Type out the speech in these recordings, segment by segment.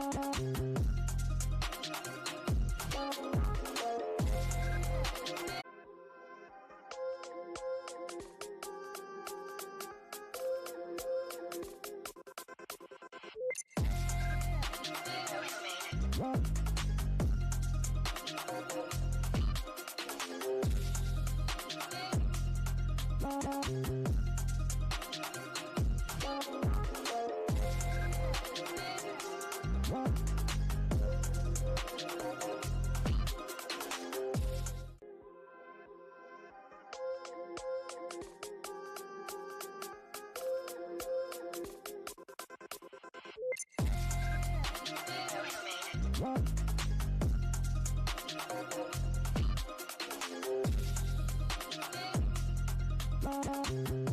うん。Thank you.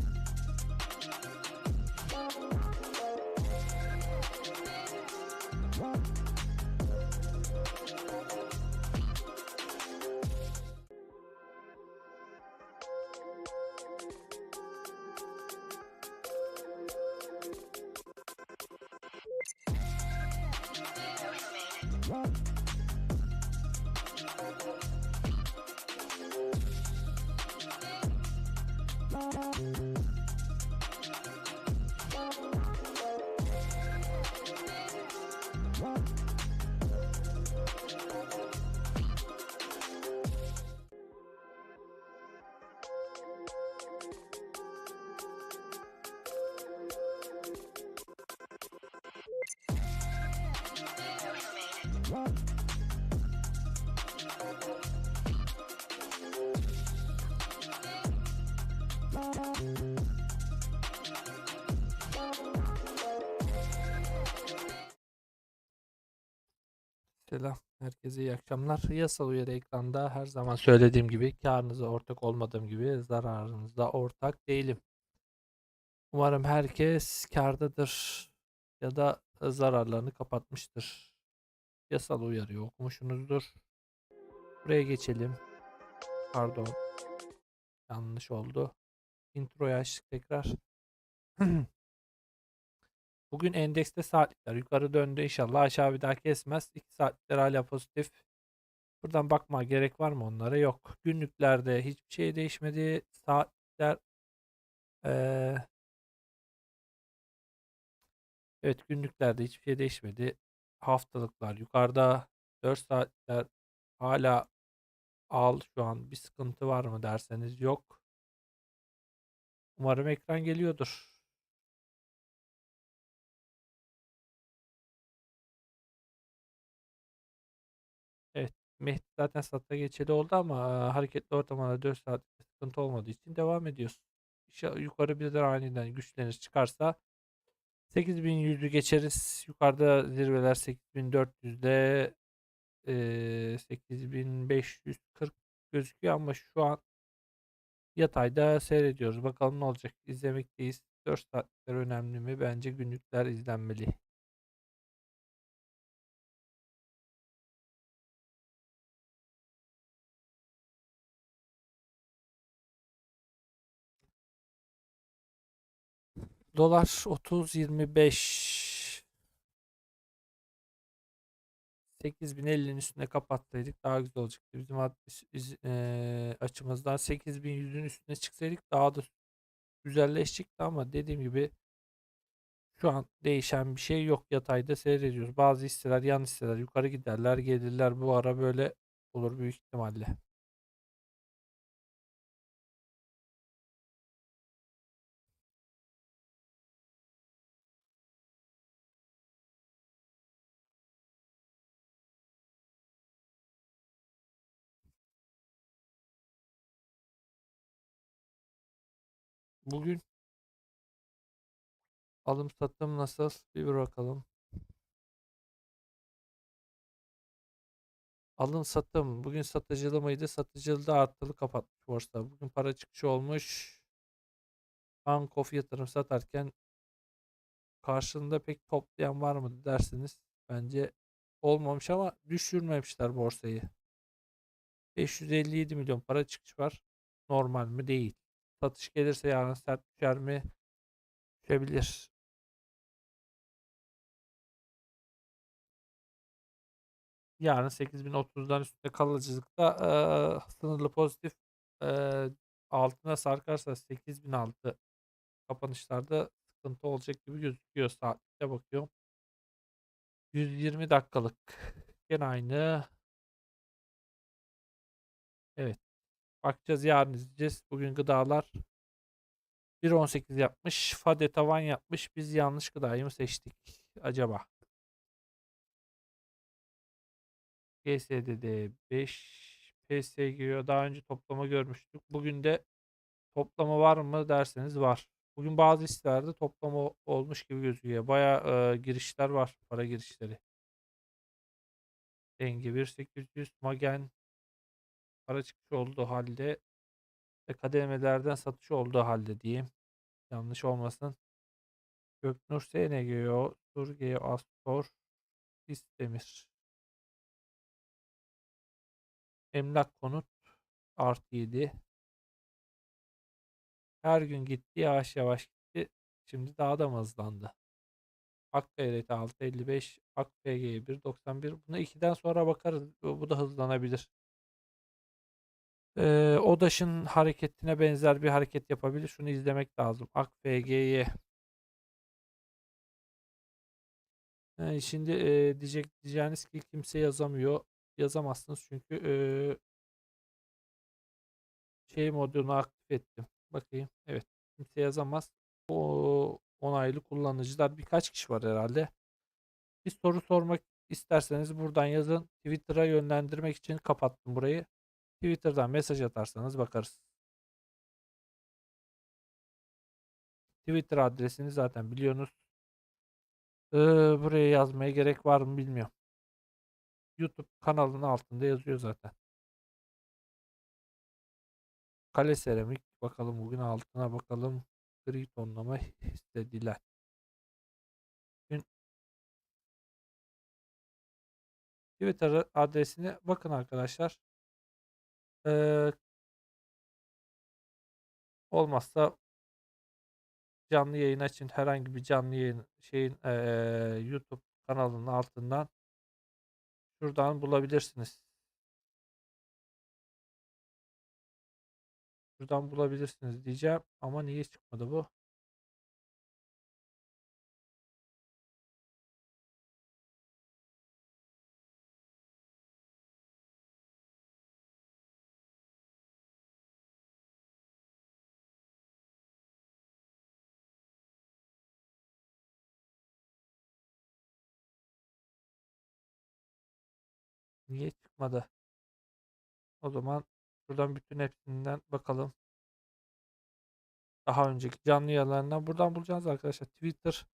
Thank you. Selam. Herkese iyi akşamlar. Yasal uyarı ekranda her zaman söylediğim gibi karınıza ortak olmadığım gibi zararınızda ortak değilim. Umarım herkes kardadır ya da zararlarını kapatmıştır. Yasal uyarıyı okumuşsunuzdur. Buraya geçelim. Pardon. Yanlış oldu. Introyu açtık tekrar. Bugün endekste saatlikler yukarı döndü inşallah aşağı bir daha kesmez. 2 saatlikler hala pozitif. Buradan bakma gerek var mı onlara? Yok. Günlüklerde hiçbir şey değişmedi. Saatler eee, evet günlüklerde hiçbir şey değişmedi. Haftalıklar yukarıda 4 saatler hala al şu an bir sıkıntı var mı derseniz yok. Umarım ekran geliyordur. Evet. Mehdi zaten sata geçeli oldu ama hareketli ortamlarda 4 saat sıkıntı olmadığı için devam ediyoruz. İnşallah yukarı birden aniden güçlenir çıkarsa 8100'ü geçeriz. Yukarıda zirveler 8400'de e, 8540 gözüküyor ama şu an yatayda seyrediyoruz. Bakalım ne olacak. İzlemekteyiz. 4 saatler önemli mi? Bence günlükler izlenmeli. Dolar 30.25 8050'nin üstüne kapattıydık daha güzel olacaktı. Bizim açımızdan 8100'ün üstüne çıksaydık daha da güzelleşecekti ama dediğim gibi şu an değişen bir şey yok. Yatayda seyrediyoruz. Bazı hisseler yan hisseler yukarı giderler gelirler. Bu ara böyle olur büyük ihtimalle. Bugün alım satım nasıl? Bir bakalım. Alım satım. Bugün satıcılı mıydı? Satıcılı da arttılı kapatmış borsa. Bugün para çıkışı olmuş. Bankof yatırım satarken karşılığında pek toplayan var mı dersiniz. Bence olmamış ama düşürmemişler borsayı. 557 milyon para çıkış var. Normal mi? Değil. Satış gelirse yarın sert düşer mi? Düşebilir. Yarın 8030'dan üstte kalıcılıkta eee, sınırlı pozitif eee, altına sarkarsa 8006 kapanışlarda sıkıntı olacak gibi gözüküyor. Saatte bakıyorum. 120 dakikalık. Gene aynı. Evet. Bakacağız yarın izleyeceğiz. Bugün gıdalar 1.18 yapmış. Fade tavan yapmış. Biz yanlış gıdayı mı seçtik acaba? GSD'de 5 PSG'ye daha önce toplama görmüştük. Bugün de toplama var mı derseniz var. Bugün bazı hisselerde toplama olmuş gibi gözüküyor. Baya e, girişler var. Para girişleri. Denge 1800 Magen para çıkış olduğu halde ve kademelerden satış olduğu halde diyeyim. Yanlış olmasın. Göknur SNGO, Surge Astor, İstemir. Emlak konut artı 7. Her gün gitti yavaş yavaş gitti. Şimdi daha da mı hızlandı? Akkayret 6.55, AkPG 1.91. Buna 2'den sonra bakarız. Bu da hızlanabilir. Ee, ODAŞ'ın hareketine benzer bir hareket yapabilir. Şunu izlemek lazım. AkPG'ye. Ee, şimdi e, diyecek diyeceğiniz ki kimse yazamıyor. Yazamazsınız çünkü e, şey modunu aktif ettim. Bakayım. Evet. Kimse yazamaz. O onaylı kullanıcılar birkaç kişi var herhalde. Bir soru sormak isterseniz buradan yazın. Twitter'a yönlendirmek için kapattım burayı. Twitter'dan mesaj atarsanız bakarız. Twitter adresini zaten biliyorsunuz. Ee, buraya yazmaya gerek var mı bilmiyorum. YouTube kanalının altında yazıyor zaten. Kale seramik bakalım bugün altına bakalım. Gri tonlama istediler. Twitter adresine bakın arkadaşlar. Olmazsa canlı yayın açın. Herhangi bir canlı yayın şeyin ee, YouTube kanalının altından şuradan bulabilirsiniz. Şuradan bulabilirsiniz diyeceğim ama niye çıkmadı bu? Niye çıkmadı? O zaman buradan bütün hepsinden bakalım. Daha önceki canlı yayınlarından buradan bulacağız arkadaşlar. Twitter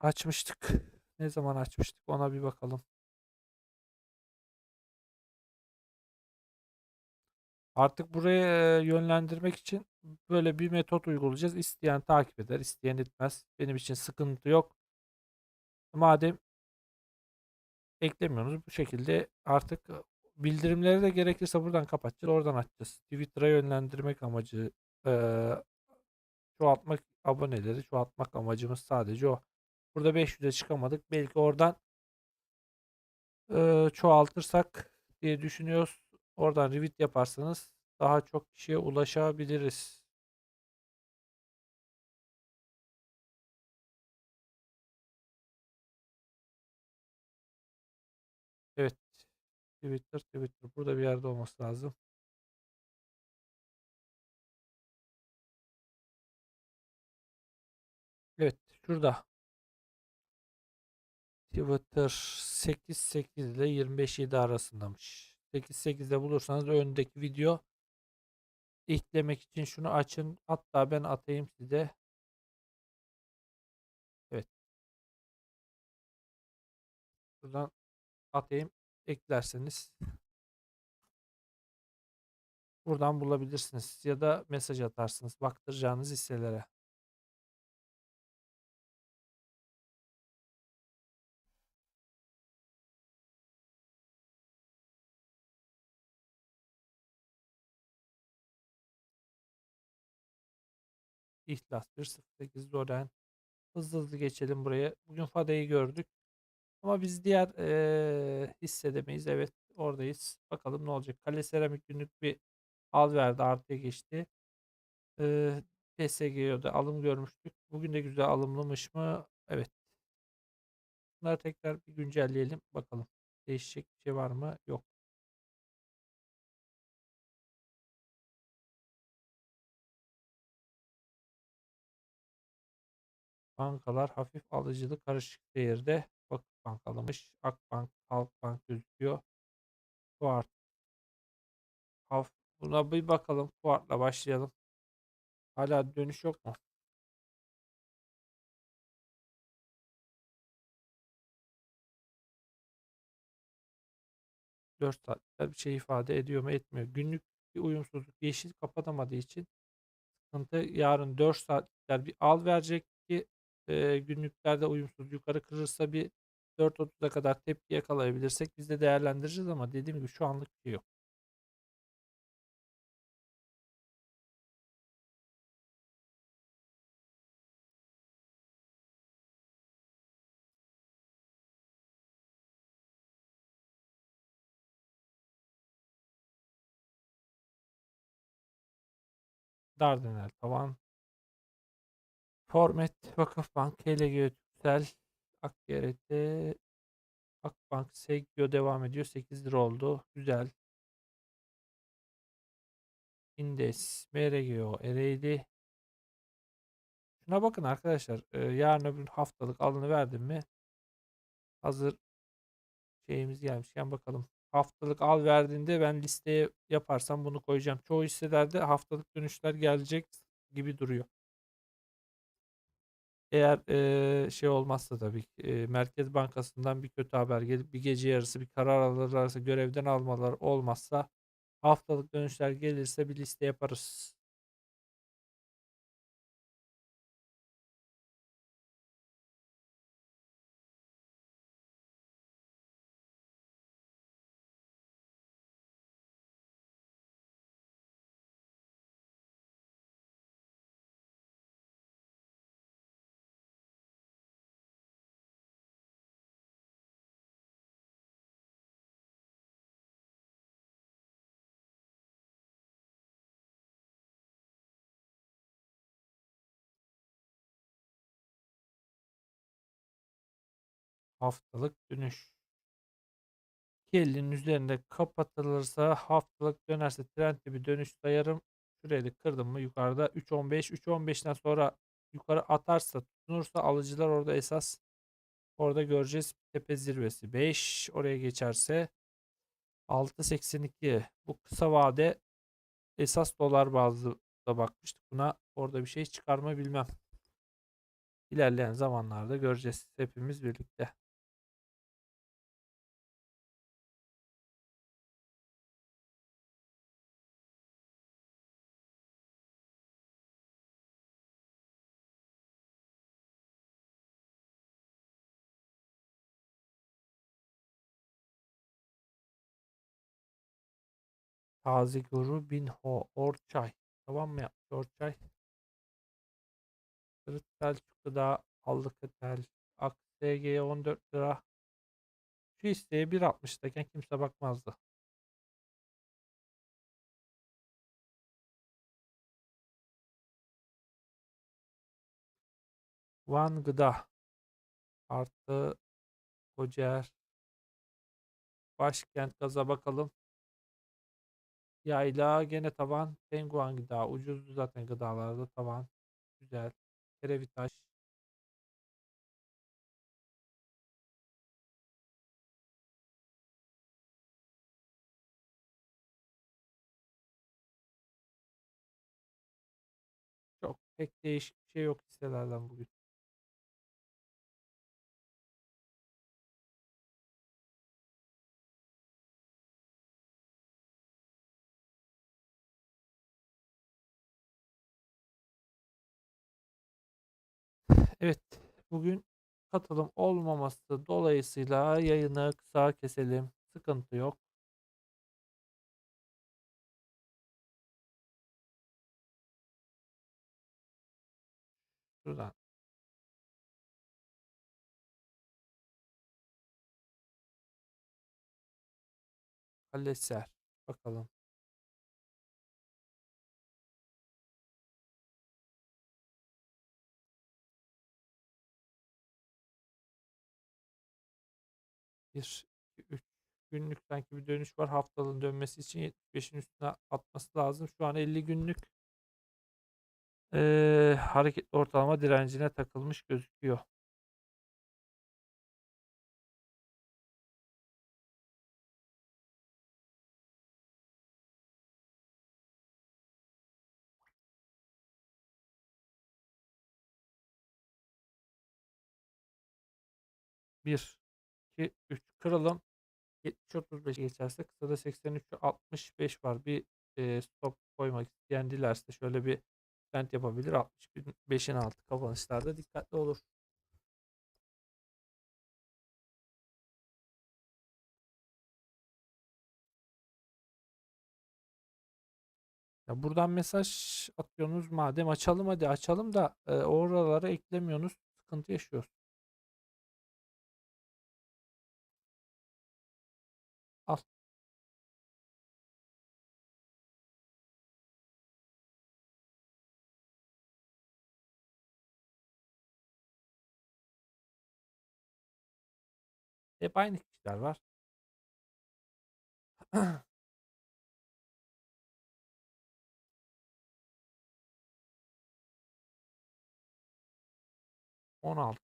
açmıştık. Ne zaman açmıştık ona bir bakalım. Artık buraya yönlendirmek için böyle bir metot uygulayacağız. İsteyen takip eder, isteyen etmez. Benim için sıkıntı yok. Madem eklemiyorsunuz bu şekilde artık e, bildirimleri de gerekirse buradan kapatacağız. Oradan açacağız. Twitter'a yönlendirmek amacı eee çoğaltmak aboneleri çoğaltmak amacımız sadece o. Burada 500'e çıkamadık. Belki oradan eee, çoğaltırsak diye düşünüyoruz. Oradan retweet yaparsanız daha çok kişiye ulaşabiliriz. Twitter, Twitter. Burada bir yerde olması lazım. Evet. Şurada. Twitter 8.8 ile 25.7 arasındamış. 8.8'de bulursanız öndeki video eklemek için şunu açın. Hatta ben atayım size. Evet. Buradan atayım. Eklerseniz buradan bulabilirsiniz. Ya da mesaj atarsınız. Baktıracağınız hisselere. İhlas 1.08 Zoren. Hızlı hızlı geçelim buraya. Bugün Fade'yi gördük. Ama biz diğer eee hissedemeyiz. Evet oradayız. Bakalım ne olacak. Kale Seramik günlük bir al verdi artıya geçti. Eee PSG'ye de alım görmüştük. Bugün de güzel alımlamış mı? Evet. Bunları tekrar bir güncelleyelim. Bakalım. Değişecek bir şey var mı? Yok. Bankalar hafif alıcılı karışık seyirde. Vakıfbank alınmış. Akbank, Halkbank gözüküyor. Kuart. Haf Buna bir bakalım. Kuart'la başlayalım. Hala dönüş yok mu? 4 saatler bir şey ifade ediyor mu etmiyor. Günlük bir uyumsuzluk yeşil kapatamadığı için sıkıntı yarın 4 saatler bir al verecek ki e, günlüklerde uyumsuz yukarı kırırsa bir 4.30'a kadar tepki yakalayabilirsek biz de değerlendireceğiz ama dediğim gibi şu anlık şey yok. Dardanel tavan. Formet, Vakıfbank, KLG, Türksel, Akgrt, Akbank, Segyo devam ediyor. 8 lira oldu. Güzel. Indes, MRGO, Ereğli. Şuna bakın arkadaşlar. Ee, yarın öbür haftalık alını verdim mi? Hazır şeyimiz gelmişken bakalım. Haftalık al verdiğinde ben listeye yaparsam bunu koyacağım. Çoğu hisselerde haftalık dönüşler gelecek gibi duruyor. Eğer e, şey olmazsa tabii ki, e, Merkez Bankası'ndan bir kötü haber gelip bir gece yarısı bir karar alırlarsa görevden almalar olmazsa haftalık dönüşler gelirse bir liste yaparız. Haftalık dönüş. 2.50'nin üzerinde kapatılırsa haftalık dönerse trend bir dönüş sayarım. Şurayı da kırdım mı yukarıda 3.15 3.15'ten sonra yukarı atarsa tutunursa alıcılar orada esas orada göreceğiz tepe zirvesi 5 oraya geçerse 6.82 bu kısa vade esas dolar bazlı da bakmıştık buna orada bir şey çıkarma bilmem. İlerleyen zamanlarda göreceğiz hepimiz birlikte. Taze Guru Binho Orçay. Tamam mı yapmış Orçay? Kırık Gıda Allık Tel AKSG'ye 14 lira. Şu isteğe 1.60'dayken kimse bakmazdı. Van Gıda artı Kocer Başkent gaza bakalım. Yayla gene tavan. Penguen gıda. Ucuzdu zaten gıdalarda tavan. Güzel. Kerevitaş. Çok pek değişik bir şey yok hisselerden bugün. Evet. Bugün katılım olmaması dolayısıyla yayını kısa keselim. Sıkıntı yok. Şuradan. Kaleser. Bakalım. Bir, iki, üç. Günlük sanki bir dönüş var. Haftalığın dönmesi için 75'in üstüne atması lazım. Şu an 50 günlük eee hareketli ortalama direncine takılmış gözüküyor. Bir, iki, üç. Kıralım. 70-35 geçerse kısada 83-65 var. Bir eee, stop koymak isteyen dilerse şöyle bir bent yapabilir. 65'in altı kapanışlarda dikkatli olur. Ya buradan mesaj atıyorsunuz madem açalım hadi açalım da e, oralara eklemiyorsunuz sıkıntı yaşıyoruz. Hep aynı kişiler var. On altı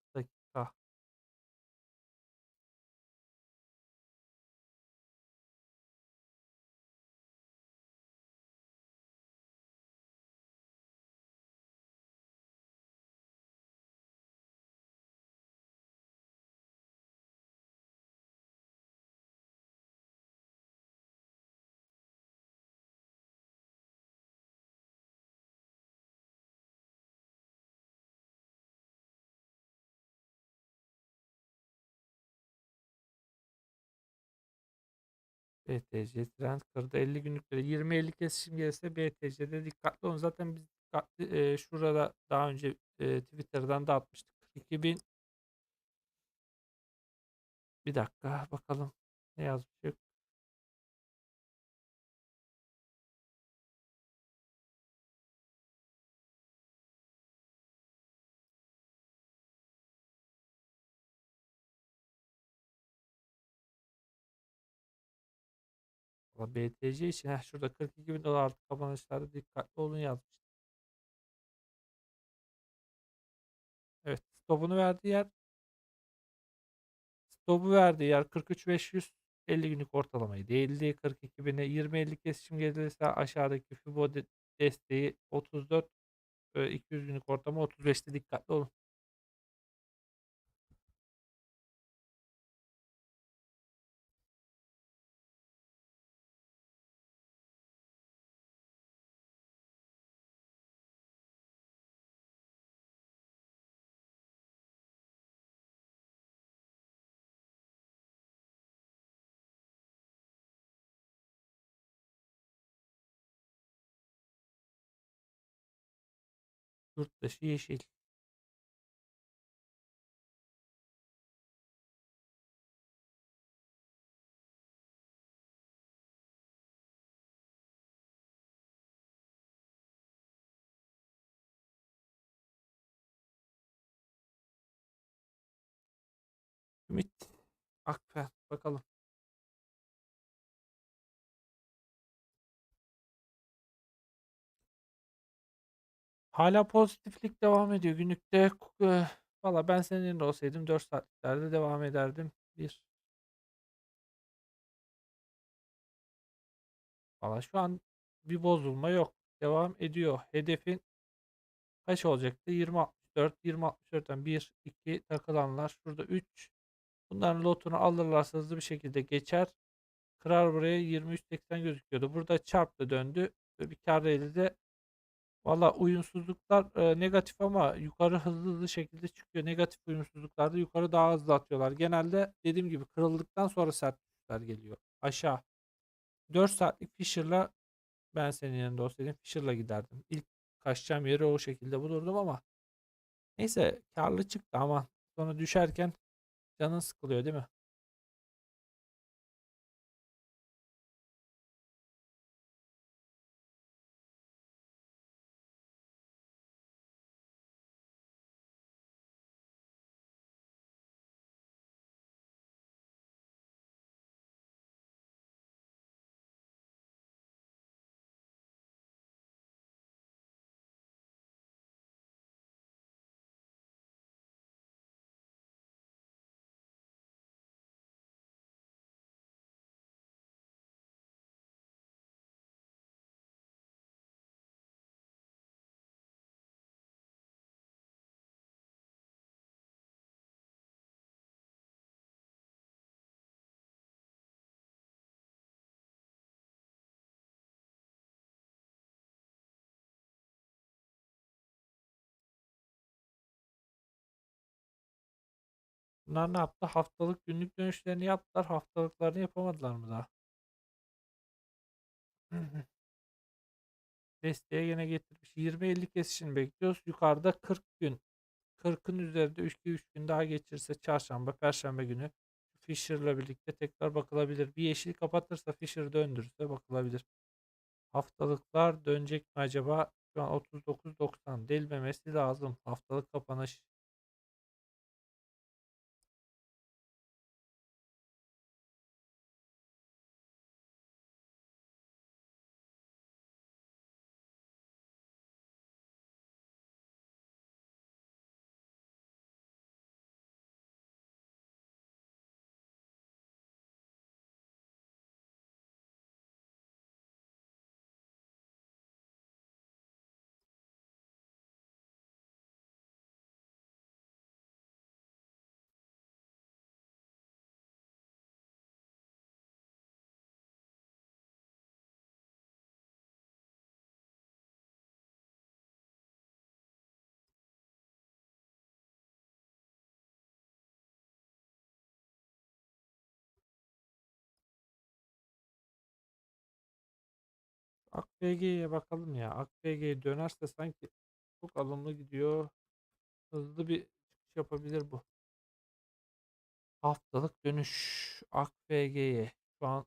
BTC trend kırdı 50 günlükleri 20-50 kesişim gelirse BTC'de dikkatli olun. Zaten biz dikkatli e, şurada daha önce e, Twitter'dan da atmıştık. 2000 bir dakika bakalım ne yazmış. Valla BTC için heh, şurada 42 bin dolar artı kapanışlarda dikkatli olun yazmış. Evet stopunu verdiği yer stopu verdiği yer 43.500 50 günlük ortalamayı değildi. 42 bine 20-50 kesişim gelirse aşağıdaki Fibo de- desteği 34 e, 200 günlük ortalama 35'te dikkatli olun. Yurt dışı yeşil. Ümit Akfen bakalım. Hala pozitiflik devam ediyor. Günlükte e, valla ben senin yerinde olsaydım 4 saatliklerde devam ederdim. Bir. Valla şu an bir bozulma yok. Devam ediyor. Hedefin kaç olacaktı? 20.64. 20.64'ten 1, 2 takılanlar. Şurada 3. Bunların lotunu alırlarsa hızlı bir şekilde geçer. Kırar buraya 23.80 gözüküyordu. Burada çarptı döndü. Bir kar de Valla uyumsuzluklar e, negatif ama yukarı hızlı hızlı şekilde çıkıyor. Negatif uyumsuzluklarda yukarı daha hızlı atıyorlar. Genelde dediğim gibi kırıldıktan sonra sert geliyor. Aşağı. 4 saatlik Fisher'la ben senin yanında olsaydım Fisher'la giderdim. İlk kaçacağım yeri o şekilde bulurdum ama neyse karlı çıktı ama sonra düşerken canın sıkılıyor değil mi? Bunlar ne yaptı? Haftalık günlük dönüşlerini yaptılar. Haftalıklarını yapamadılar mı daha? Desteğe yine getirmiş. 20-50 kesişini bekliyoruz. Yukarıda 40 gün. 40'ın üzerinde 3-3 gün daha geçirse çarşamba, perşembe günü Fisher'la birlikte tekrar bakılabilir. Bir yeşil kapatırsa Fisher döndürürse bakılabilir. Haftalıklar dönecek mi acaba? Şu an 39.90 delmemesi lazım. Haftalık kapanış. AKPG'ye bakalım ya. AKPG dönerse sanki çok alımlı gidiyor. Hızlı bir çıkış yapabilir bu. Haftalık dönüş AKPG'ye. Şu an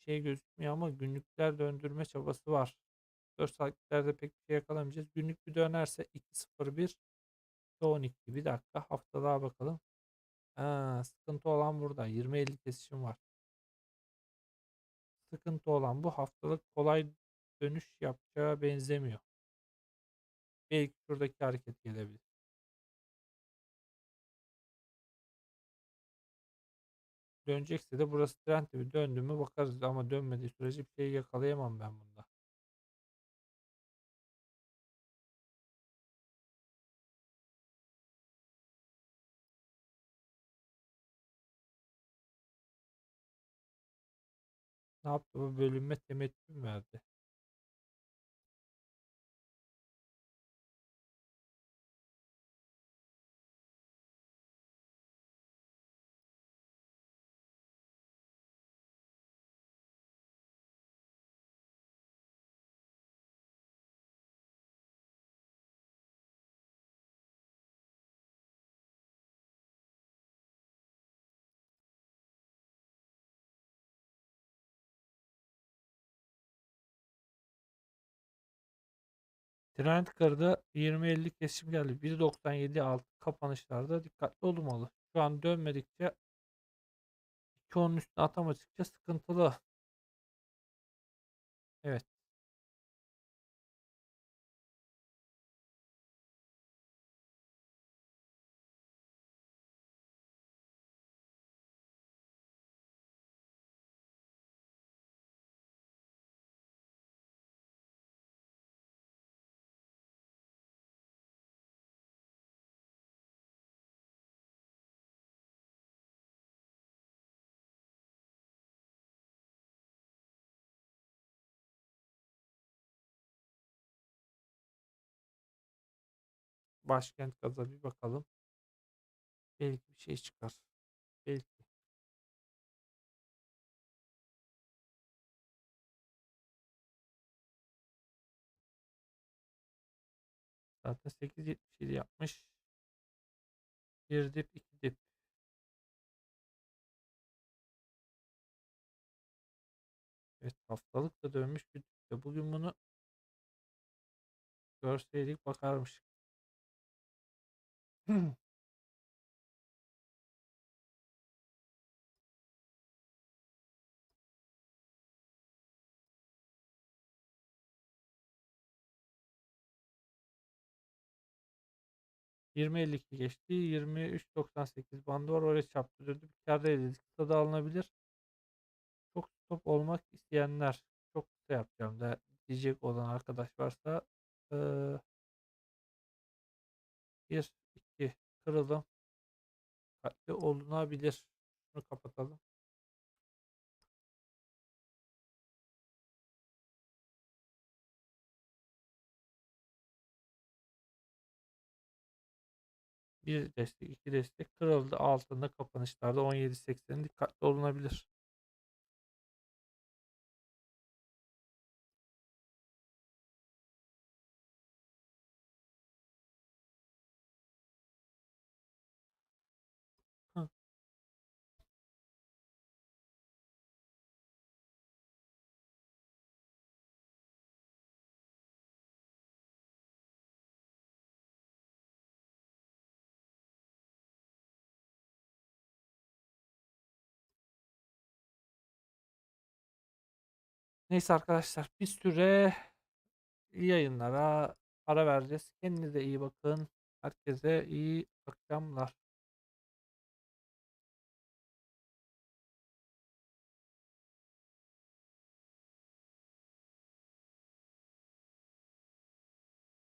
şey gözükmüyor ama günlükler döndürme çabası var. 4 saatliklerde pek bir şey yakalamayacağız. Günlük bir dönerse 2.01 12 bir dakika haftalığa bakalım. Ha, sıkıntı olan burada. 20-50 kesişim var. Sıkıntı olan bu haftalık kolay dönüş yapacağı benzemiyor. Belki şuradaki hareket gelebilir. Dönecekse de burası trend bir döndü mü bakarız ama dönmediği sürece bir şey yakalayamam ben bunda. Ne yaptı bu bölünme temettü verdi? Trend kırdı. 20-50 kesim geldi. 1.97 altı kapanışlarda dikkatli olmalı. Şu an dönmedikçe 2.10'un üstüne atamadıkça sıkıntılı. Evet. Başkent gaza bir bakalım. Belki bir şey çıkar. Belki. Zaten 8.77 yapmış. Bir dip, iki dip. Evet haftalık da dönmüş. Bugün bunu görseydik bakarmıştık. ...20.52 geçti. 23.98 bandı var. Oraya çarptırıyordu. Bir kârda edildi. Kısa da alınabilir. Çok stop olmak isteyenler... ...çok kısa yapacağım da... ...diyecek olan arkadaş varsa... Ee, bir, kırılım. Dikkatli olunabilir. Bunu kapatalım. Bir destek, iki destek kırıldı. Altında kapanışlarda 17.80 dikkatli olunabilir. Neyse arkadaşlar bir süre yayınlara ara vereceğiz. Kendinize iyi bakın. Herkese iyi akşamlar.